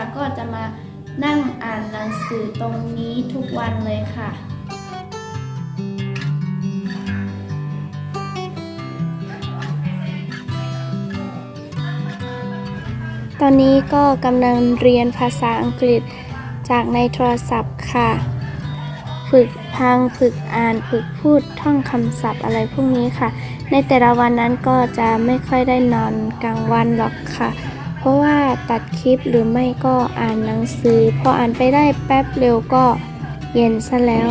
ค่ะ ก็จะมานั่งอ่านหนังสือตรงนี้ทุกวันเลยค่ะตอนนี้ก็กำลังเรียนภาษาอังกฤษจากในโทรศัพท์ค่ะ ฝึกพังฝึกอ่านฝึกพูดท่องคำศัพท์อะไรพวกนี้ค่ะ ในแต่ละวันนั้นก็จะไม่ค่อยได้นอนกลางวันหรอกค่ะ เพราะว่าตัดคลิปหรือไม่ก็อ่านหนังสือ พออ่านไปได้แป๊บเร็วก็เย็นซะแล้ว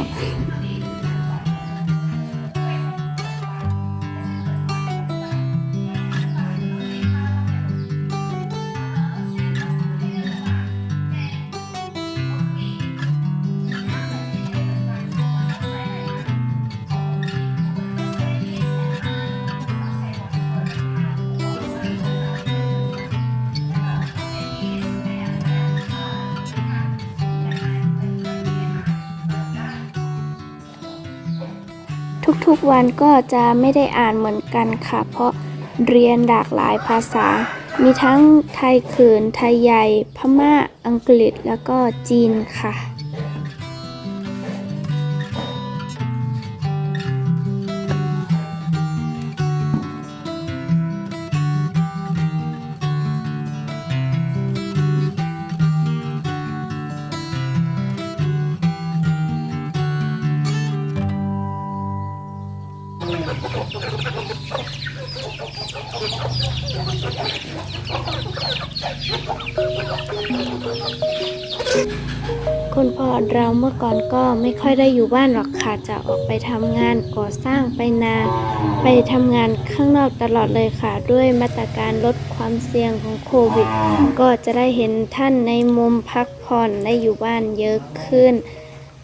ทุกๆวันก็จะไม่ได้อ่านเหมือนกันค่ะ เพราะเรียนหลากหลายภาษา มีทั้งไทยเขินไทยใหญ่ พม่า อังกฤษแล้วก็จีนค่ะ คุณพ่อเราเมื่อก่อนก็ไม่ค่อยได้อยู่บ้านหรอกค่ะ จะออกไปทำงานก่อสร้างไปนา ไปทำงานข้างนอกตลอดเลยค่ะ ด้วยมาตรการลดความเสี่ยงของโควิด ก็จะได้เห็นท่านในมุมพักผ่อนได้อยู่บ้านเยอะขึ้น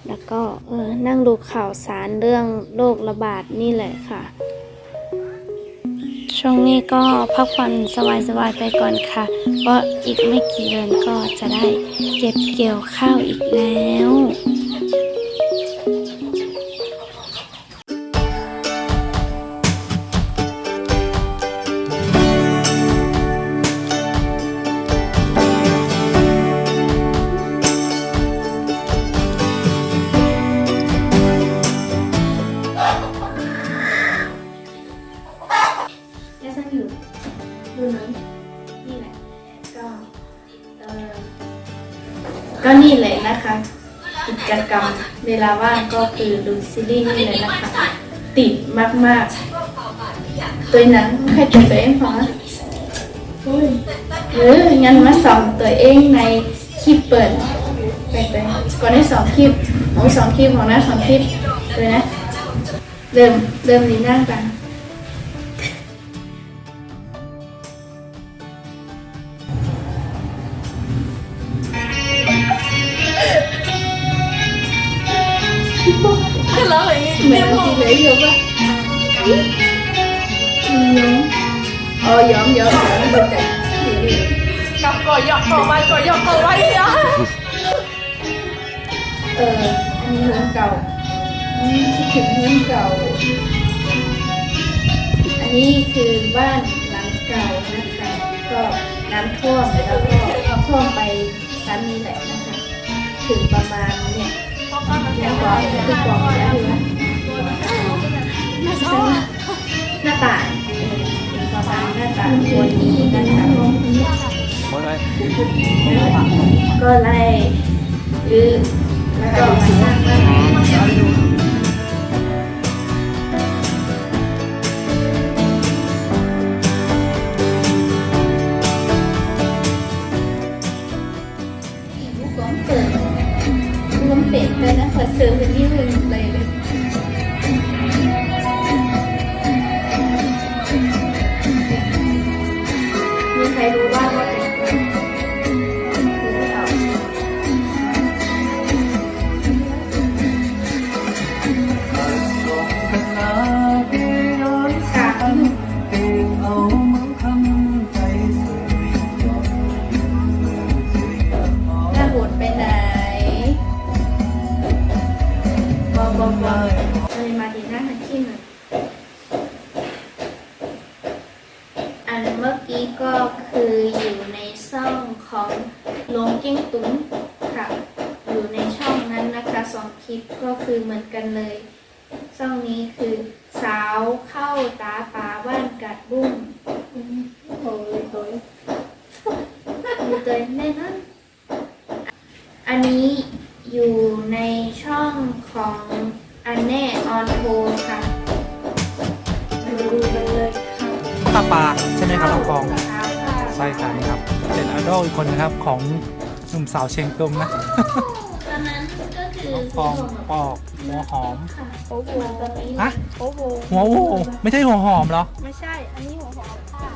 แล้วก็เออนั่งดูข่าวสารเรื่องโรคระบาดนี่แหละค่ะ ช่วงนี้ก็พักผ่อนสบายๆไปก่อนค่ะ เพราะอีกไม่กี่เดือนก็จะได้เก็บเกี่ยวข้าวอีกแล้ว กิจกรรมเวลาว่างก็คือดูซีรีส์นี่เลยนะคะ ติดมากๆ ตัวหนังใครตัวเองพอหรืองั้นมาส่องตัวเองในคลิปเปิดไปไปก่อนได้สองคลิปโอ้สองคลิปของน้าสองคลิปเลยนะเริ่มเริ่มดีนั่งกัน Mẹ đang chị lấy vô quá Nhóm Ờ dọn dọn dọn bên cạnh Gì đi Cặp cò dọc cò bay cò dọc cò bay á เอออันนี้เมืองเก่าอืมคิดถึงเมืองเก่า อันนี้คือบ้านหลังเก่านะคะ ก็น้ำท่วมแล้วก็ท่วมไปซ้ำนี้แหละนะคะ ถึงประมาณเนี่ยยังก่อนคือกล่องแล้วนะ หน้าต่างเออถึงประมาณหน้าต่างตัวนี้นะคะก็ไล่หรือแล้วก็มาสร้างบ้านใหม่ลูกก้องเกิดรวมเป็ดเลยนะขอเสริมเป็นที่หนึ่งเลย เลงกิ้งตุ้งค่ะ อยู่ในช่องนั้นนะคะสองคลิปก็คือเหมือนกันเลยช่องนี้คือสาวเข้าตาปลาบ้านกัดบุ้งโอ้ยโอ้ยอยู่ตัวแน่นอนอันนี้อยู่ในช่องของอันแน่ออนโทค่ะมาดูกันเลยค่ะปลาปลาใช่ไหมครับน้องฟองค่ะใช่ค่ะนี่ครับ เป็นไอดอลอีกคนนะครับของหนุ่มสาวเชียงตุงนะตอนนั้นก็คือน้องฟองปอกหัวหอมค่ะโอ้โหตอนนี้ฮะโอ้โหหัวโวไม่ใช่หัวหอมเหรอไม่ใช่ อันนี้หัวหอมค่ะ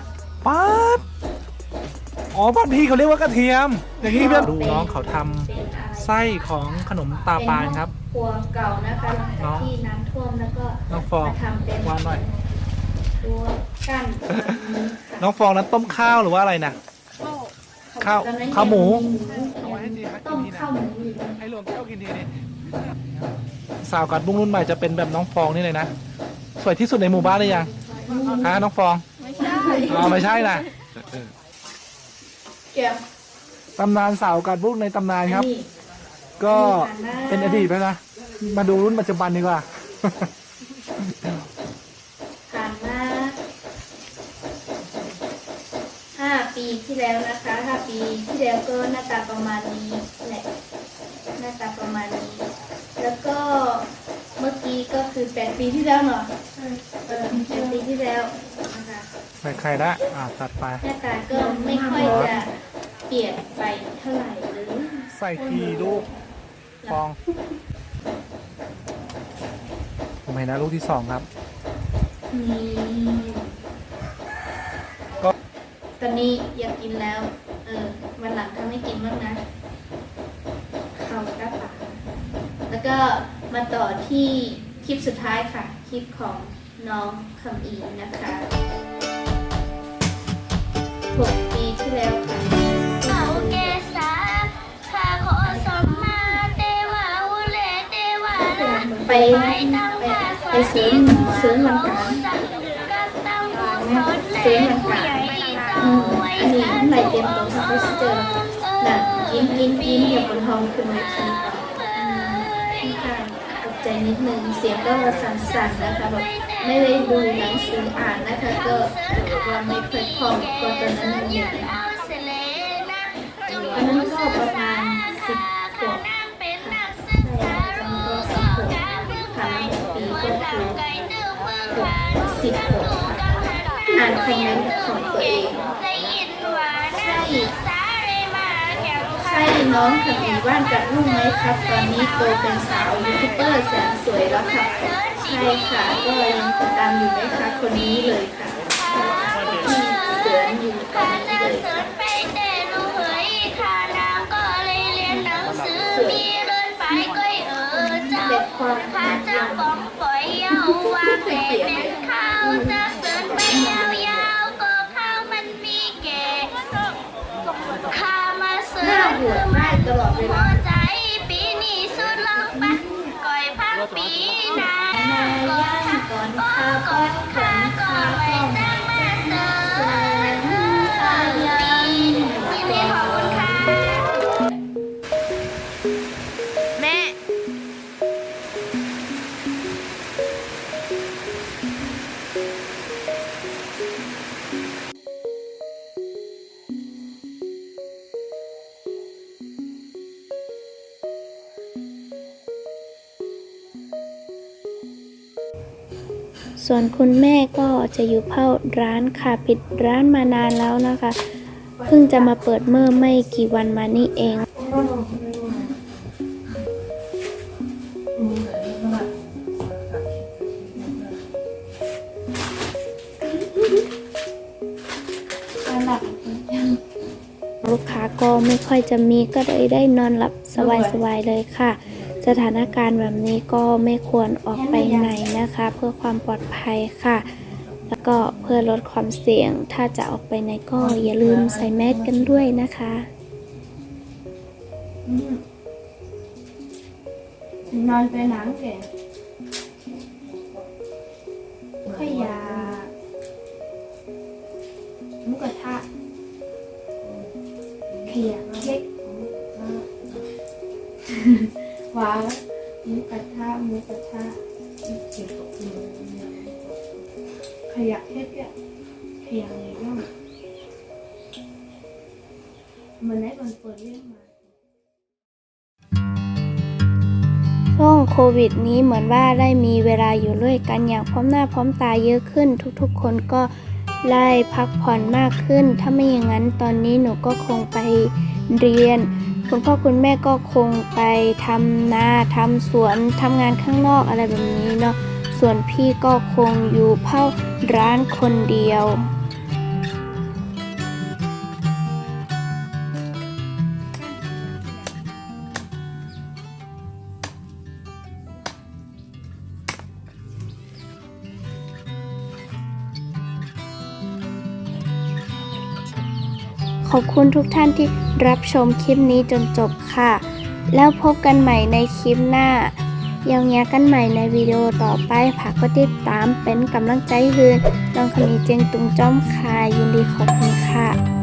ป๊าดอ๋อบ้านพี่เขาเรียกว่ากระเทียม อย่างนี้เพื่อนดูน้องเขาทำเป็นอะไรไส้ของขนมตาปานครับครัวเก่านะคะหลังน้จากองที่น้ำท่วมแล้วก็น้องฟองมาทำเป็นวางหน่อยตัวกั้นแบบนี้ค่ะน้องฟองนั้นต้มข้าวหรือว่าอะไรนะ ข้าวตอนนั้นข้าวหมูยังเอาไว้ให้จีครับต้มข้าวหมูอยู่นะให้หลวงแก้วกินทีนี้สาวกัดบุ้งรุ่นใหม่จะเป็นแบบน้องฟองนี่เลยนะ สวยที่สุดในหมู่บ้านเลยยังฮะน้องฟอง ไม่ใช่อ๋อไม่ใช่นะเกี่ยวตำนานสาวกัดบุ้งในตำนานครับนี่ก็เป็นอดีตไปนะ มาดูรุ่นปัจจุบันดีกว่า ผ่านมาห้าปี ที่แล้วนะคะห้าปีที่แล้วก็หน้าตาประมาณนี้แหละหน้าตาประมาณนี้ แล้วก็เมื่อกี้ก็คือแปดปีที่แล้วเนาะเออแปดปีที่แล้วนะคะใส่ไข่ละอ่าตัดไป หน้าตาก็ไม่ค่อยจะเปลี่ยนไปเท่าไหร่เลยใส่ทีลูกฟอง ผมเห็นนะลูกที่สองครับ นี่ก็ ตอนนี้อยากกินแล้ว เออวันหลังทำให้กินบ้างนะข้าวกระป๋าแล้วก็มาต่อที่คลิปสุดท้ายค่ะ คลิปของน้องคำอีนะคะหกปีที่แล้วค่ะเขาเกษาข้าขอสมมาเทวาอุเลเทวาลาไปไปไปซื้อซื้อมันกันซื้อมันกัน อันนี้ไหลเต็มตัวค่ะก็เจอน่ะกินกินกินอย่าบนทองขึ้นเวทีอืมค่ะตกใจนิดนึงเสียงก็สั่นๆนะคะแบบไม่ได้ดูหนังสืออ่านนะคะ ก็ว่าไม่ค่อยคล่องก็ตอนนั้นนเด็กตอนนั้นก็ประมาณ คอมเมนต์ของตัวเองใช่น้องคำอีบ้านกับลูกไหมครับ ตอนนี้โตเป็นสาวยูทูบเบอร์แสนสวยแล้วค่ะใช่ค่ะ ก็ยังติดตามอยู่ไหมคะคนนี้เลยค่ะที่เสือนอยู่ตอนนี้เลยค่ะไปแต่ลูกเฮ้ยข้านางก็เลยเรียนหนังสือมีเลินไปก็เออจ้าเด็กความข้าจะฟ้องปล่อยเยาว่าเป็นข้าวจะ ตลอดเวหัลาวใจปีนี้สุดลองปะก่อยพักปีหน้าแม่ย่างก่อนข้าวก็ขนข้าวก็ม ส่วนคุณแม่ก็จะอยู่เฝ้าร้านค่ะปิดร้านมานานแล้วนะคะ เพิ่งจะมาเปิดเมื่อไม่กี่วันมานี่เอง ลูกค้าก็ไม่ค่อยจะมีก็เลยได้นอนหลับสบายๆเลยค่ะ สถานการณ์แบบนี้ก็ไม่ควรออกไปไหนนะคะ เพื่อความปลอดภัยค่ะ แล้วก็เพื่อลดความเสี่ยง ถ้าจะออกไปไหนก็อย่าลืมใส่แมสกันด้วยนะคะนอนไปหนังแกข ขยะเค้กอะขยะในร่องมันได้มันเปิดเรื่องมาช่วงโควิดนี้เหมือนว่าได้มีเวลาอยู่ด้วยกันอย่างพร้อมหน้าพร้อมตาเยอะขึ้น ทุกๆ คนก็ได้พักผ่อนมากขึ้น ถ้าไม่อย่างนั้นตอนนี้หนูก็คงไปเรียน คุณพ่อคุณแม่ก็คงไปทำนาทำสวนทำงานข้างนอกอะไรแบบนี้เนาะ ส่วนพี่ก็คงอยู่เฝ้าร้านคนเดียว ขอบคุณทุกท่านที่รับชมคลิปนี้จนจบค่ะ แล้วพบกันใหม่ในคลิปหน้า ยังแยกันใหม่ในวิดีโอต่อไปผักก็ติดตามเป็นกำลังใจฮืน้องขมีเจงตุงจ้อมค่ะยินดีขอบคุณค่ะ